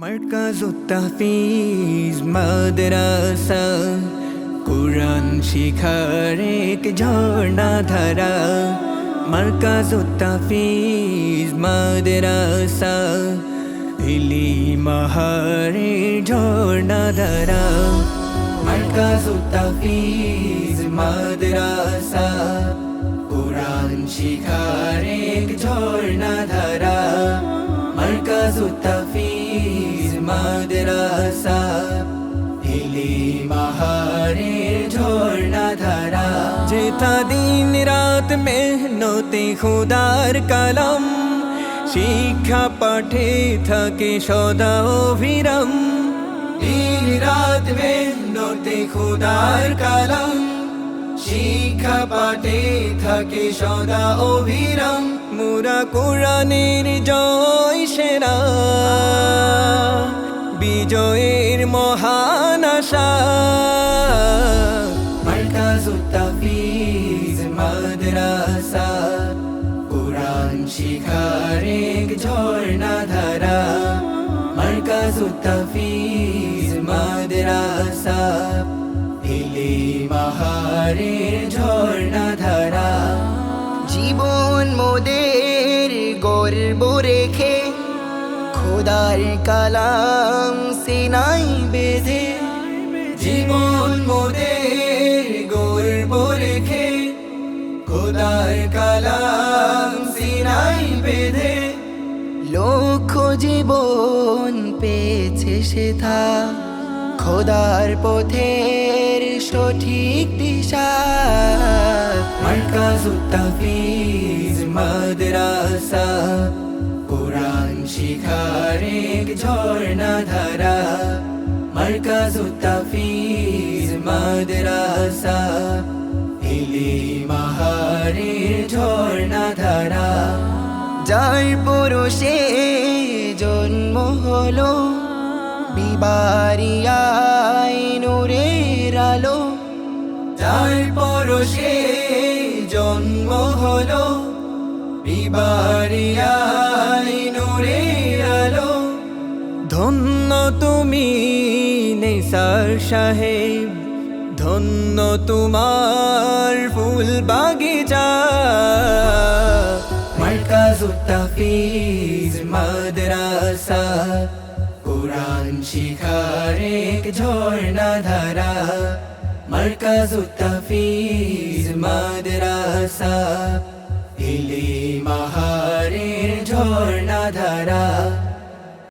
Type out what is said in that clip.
মার্কাজ তাফিজ মাদ্রাসা কুরআন শিখার এক ঝর্ণা ধারা মার্কাজ তাফিজ মাদ্রাসা ইলি মাহারে ঝর্ণা ধারা মার্কাজ তাফিজ মাদ্রাসা কুরআন শিখার এক ঝর্ণা ধারা মার্কাজ তাফিজ মাদ্রাসা হিলি মাহারে ঝর্ণা ধারা। যেথা দিন রাত মেহনতে খুদার কালাম শিক্ষা পাঠে থাকে সদা অভিরাম। দিন রাত মেহনতে খুদার কালাম শিক্ষা পাঠে থাকে সদা অভিরাম। মুরা কোরআনের জয় সেরা। বিজয়ের মহান আশা। মাদ্রাসা। কোরআন শিখার এক ঝর্ণা ধারা। মার্কাজ তাফিজ মাদ্রাসা। হিলি মাহারে ঝর্ণা ধারা। জীবন মোদের গর্ব রেখে খোদার কালাম সিনাই বেঁধে। জীবন মোদের গর্ব রেখে খোদার কালাম সিনাই বেঁধে। লক্ষ জীবন পেয়েছে সেথা। খোদার পথের সঠিক দিশা। মার্কাজ তাফিজ, মাদ্রাসা, কোরআন শিখার এক ঝর্ণা ধারা মার্কাজ তাফিজ, মাদ্রাসা হিলি মাহারে ঝর্ণা ধারা যার পুরুষে জন্ম হলো বিবারিয়ায় নূরের আলো। যার পরশে জন্ম হলো। বিবারিয়াই নূরে আলো। ধন্য তুমি নেসার সাহেব। ধন্য তোমার ফুল বাগিচা। মার্কাজ তাফিজ মাদ্রাসা। কোরআন শিখার এক ঝর্ণা ধারা মার্কাজ তাফিজ মাদ্রাসা ইলি মাহারের ঝর্ণা ধারা